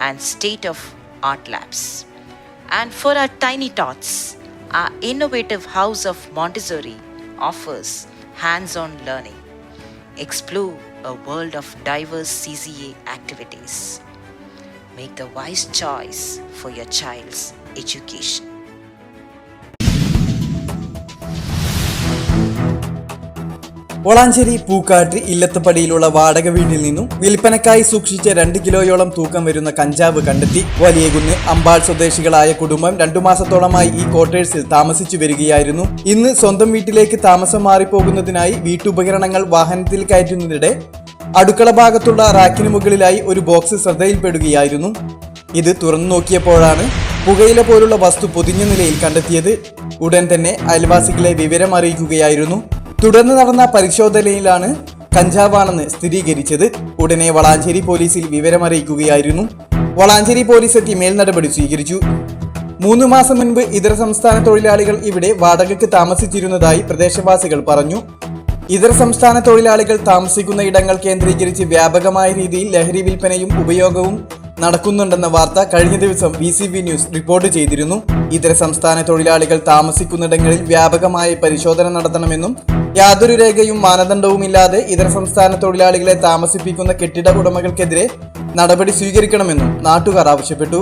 and state of art labs. And for our tiny tots, our innovative House of Montessori offers hands on learning. Explore a world of diverse CCA activities. Make the wise choice for your child's education. Valanchery Pookode ഇല്ലത്തുപടിയിലുള്ള വാടക വീട്ടിൽ നിന്നും വിൽപ്പനക്കായി സൂക്ഷിച്ച രണ്ട് കിലോയോളം തൂക്കം വരുന്ന കഞ്ചാവ് കണ്ടെത്തി. വലിയകുന്ന് അമ്പാൾ സ്വദേശികളായ കുടുംബം രണ്ടു മാസത്തോളമായി ഈ ക്വാർട്ടേഴ്സിൽ താമസിച്ചു വരികയായിരുന്നു. ഇന്ന് സ്വന്തം വീട്ടിലേക്ക് താമസം മാറിപ്പോകുന്നതിനായി വീട്ടുപകരണങ്ങൾ വാഹനത്തിൽ കയറ്റുന്നതിനിടെ അടുക്കള ഭാഗത്തുള്ള റാക്കിന് മുകളിലായി ഒരു ബോക്സ് ശ്രദ്ധയിൽപ്പെടുകയായിരുന്നു. ഇത് തുറന്നു നോക്കിയപ്പോഴാണ് പുകയില പോലുള്ള വസ്തു പൊതിഞ്ഞ നിലയിൽ കണ്ടെത്തിയത്. ഉടൻ തന്നെ അയൽവാസികളെ വിവരം അറിയിക്കുകയായിരുന്നു തുടർന്ന് നടന്ന പരിശോധനയിലാണ് കഞ്ചാവാണെന്ന് സ്ഥിരീകരിച്ചത്. ഉടനെ വളാഞ്ചേരി പോലീസിൽ വിവരമറിയിക്കുകയായിരുന്നു. വളാഞ്ചേരി പോലീസ് എത്തി മേൽ നടപടി സ്വീകരിച്ചു. മൂന്ന് മാസം മുൻപ് ഇതര സംസ്ഥാന തൊഴിലാളികൾ ഇവിടെ വാടകയ്ക്ക് താമസിച്ചിരുന്നതായി പ്രദേശവാസികൾ പറഞ്ഞു. ഇതര സംസ്ഥാന തൊഴിലാളികൾ താമസിക്കുന്ന ഇടങ്ങൾ കേന്ദ്രീകരിച്ച് വ്യാപകമായ രീതിയിൽ ലഹരി വിൽപ്പനയും ഉപയോഗവും നടക്കുന്നുണ്ടെന്ന വാർത്ത കഴിഞ്ഞ ദിവസം B C B news report ചെയ്തിരുന്നു. ഇതര സംസ്ഥാന തൊഴിലാളികൾ താമസിക്കുന്നിടങ്ങളിൽ വ്യാപകമായ പരിശോധന നടത്തണമെന്നും യാതൊരു രേഖയും മാനദണ്ഡവുമില്ലാതെ ഇതര സംസ്ഥാന തൊഴിലാളികളെ താമസിപ്പിക്കുന്ന കെട്ടിട ഉടമകൾക്കെതിരെ നടപടി സ്വീകരിക്കണമെന്നും നാട്ടുകാർ ആവശ്യപ്പെട്ടു.